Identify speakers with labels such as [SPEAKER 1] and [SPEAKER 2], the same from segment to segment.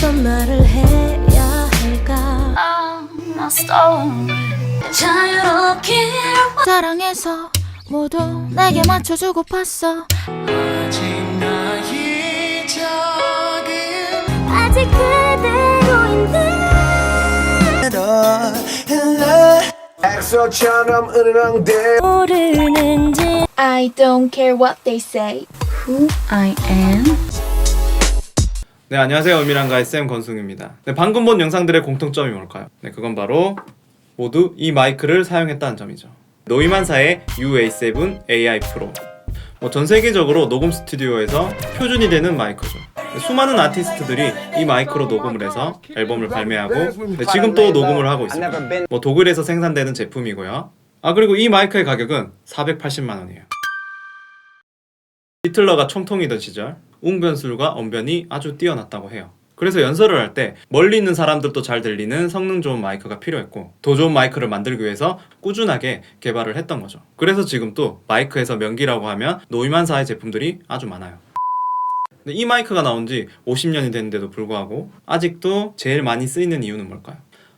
[SPEAKER 1] 어떤 말을 해야 할까?
[SPEAKER 2] I'm not story 자유롭게
[SPEAKER 3] 사랑해서 모두 내게 맞춰주고 팠어.
[SPEAKER 1] 아직 그대로인데
[SPEAKER 4] 엑소처럼 은은한데
[SPEAKER 1] 모르는지
[SPEAKER 3] I don't care what they say.
[SPEAKER 2] Who I am
[SPEAKER 5] 네 안녕하세요. 은밀한가의 쌤 권승입니다. 네, 방금 본 영상들의 공통점이 뭘까요? 네 그건 바로 모두 이 마이크를 사용했다는 점이죠. 노이만사의 UA7 AI 프로. 뭐 전 세계적으로 녹음 스튜디오에서 표준이 되는 마이크죠. 수많은 아티스트들이 이 마이크로 녹음을 해서 앨범을 발매하고 네, 지금 또 녹음을 하고 있습니다. 뭐 독일에서 생산되는 제품이고요. 아 그리고 이 마이크의 가격은 480만 원이에요. 히틀러가 총통이던 시절 웅변술과 언변이 아주 뛰어났다고 해요. 그래서 연설을 할 때 멀리 있는 사람들도 잘 들리는 성능 좋은 마이크가 필요했고 더 좋은 마이크를 만들기 위해서 꾸준하게 개발을 했던 거죠. 그래서 지금 또 마이크에서 명기라고 하면 노이만사의 제품들이 아주 많아요. 이 마이크가 나온 지 50년이 됐는데도 불구하고 아직도 제일 많이 쓰이는 이유는 뭘까요?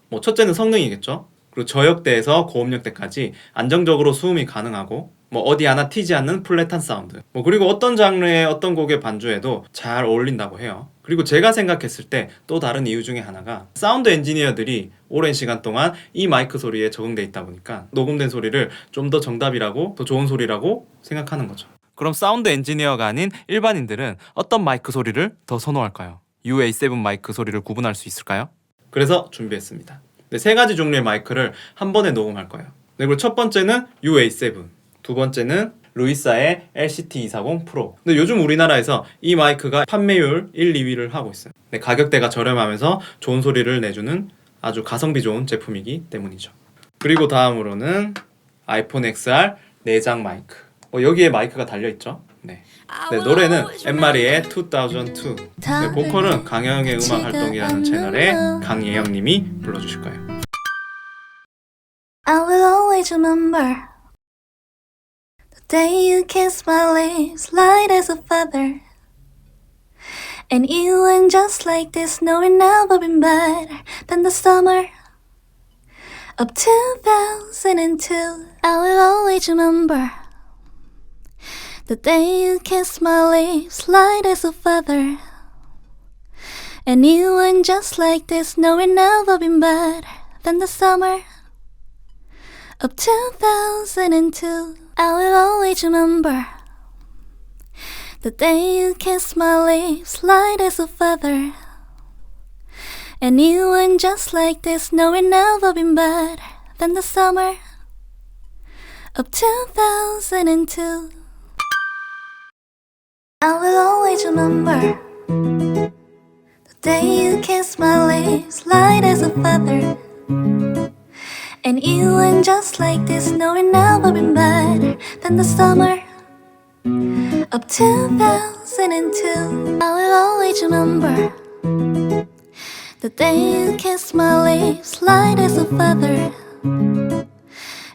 [SPEAKER 5] 뭐 첫째는 성능이겠죠. 그리고 저역대에서 고음역대까지 안정적으로 수음이 가능하고 뭐 어디 하나 튀지 않는 플랫한 사운드. 뭐 그리고 어떤 장르의 어떤 곡의 반주에도 잘 어울린다고 해요. 그리고 제가 생각했을 때 또 다른 이유 중에 하나가 사운드 엔지니어들이 오랜 시간 동안 이 마이크 소리에 적응돼 있다 보니까 녹음된 소리를 좀 더 정답이라고 더 좋은 소리라고 생각하는 거죠. 그럼 사운드 엔지니어가 아닌 일반인들은 어떤 마이크 소리를 더 선호할까요? UA7 마이크 소리를 구분할 수 있을까요? 그래서 준비했습니다. 네, 세 가지 종류의 마이크를 한 번에 녹음할 거예요. 네, 그리고 첫 번째는 UA7, 두 번째는 루이사의 LCT240 프로. 근데 요즘 우리나라에서 이 마이크가 판매율 1, 2위를 하고 있어요. 네, 가격대가 저렴하면서 좋은 소리를 내주는 아주 가성비 좋은 제품이기 때문이죠. 그리고 다음으로는 아이폰 XR 내장 마이크. 어, 여기에 마이크가 달려 있죠. 네. 네, 노래는 엠마리의 2002. 네, 보컬은 강영의 음악 활동이라는 채널의 강예영님이 불러주실 거예요.
[SPEAKER 1] I will always remember day you kissed my lips, light as a feather. And you went just like this, no, it never been better than the summer of 2002. I will always remember the day you kissed my lips, light as a feather. And you went just like this, no, it never been better than the summer of 2002. I will always remember the day you kissed my lips, light as a feather. And you went just like this, no, it never been better than the summer of 2002. I will always remember the day you kissed my lips, light as a feather. And you went just like this, no, it never been better than the summer of 2002. I will always remember the day you kissed my lips, light as a feather.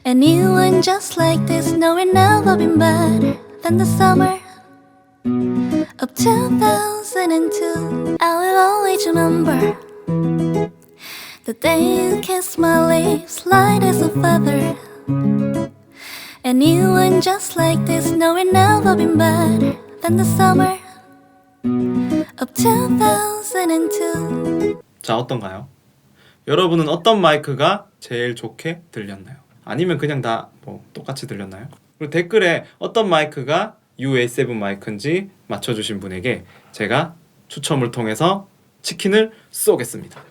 [SPEAKER 1] And you went just like this, no, it never been better than the summer of 2002. I will always remember. The day you kissed my lips, light as a feather. Went just like this, no, it never been better than the summer of 2002.
[SPEAKER 5] 자, 어떤가요? 여러분은 어떤 마이크가 제일 좋게 들렸나요? 아니면 그냥 다 뭐 똑같이 들렸나요? 그리고 댓글에 어떤 마이크가 UA7 마이크인지 맞춰주신 분에게 제가 추첨을 통해서 치킨을 쏘겠습니다.